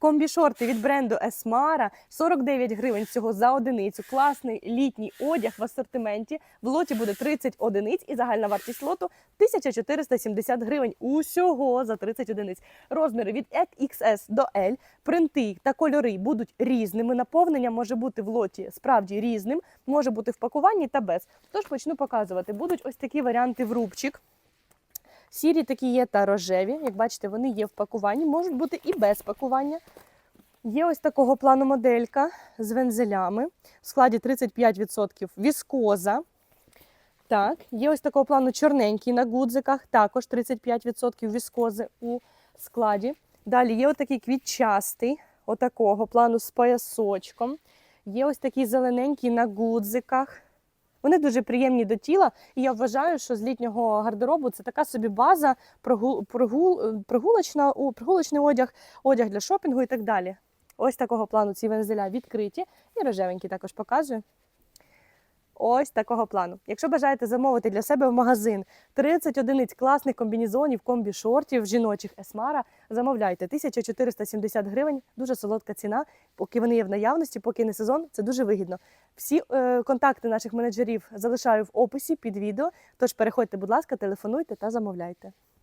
Комбі-шорти від бренду Есмара 49 гривень всього за одиницю. Класний літній одяг в асортименті. В лоті буде 30 одиниць і загальна вартість лоту 1470 гривень. Усього за 30 одиниць. Розміри від XS до L. Принти та кольори будуть різними. Наповнення може бути в лоті справді різним, може бути в пакуванні та без. Тож почну показувати. Будуть ось такі варіанти в рубчик. Сірі такі є та рожеві. Як бачите, вони є в пакуванні, можуть бути і без пакування. Є ось такого плану моделька з вензелями. В складі 35% віскоза. Так, є ось такого плану чорненький на гудзиках, також 35% віскози у складі. Далі є отакий квітчастий, отакого плану з поясочком. Є ось такий зелененький на гудзиках. Вони дуже приємні до тіла, і я вважаю, що з літнього гардеробу це така собі база, прогул, прогул, е, прогулочна, прогулочний одяг, одяг для шопінгу і так далі. Ось такого плану ці вензеля відкриті. І рожевенькі також показую. Ось такого плану. Якщо бажаєте замовити для себе в магазин 30 одиниць класних комбінізонів, комбі-шортів, жіночих есмара, замовляйте 1470 гривень. Дуже солодка ціна. Поки вони є в наявності, поки не сезон, це дуже вигідно. Всі е, контакти наших менеджерів залишаю в описі під відео. Тож переходьте, будь ласка, телефонуйте та замовляйте.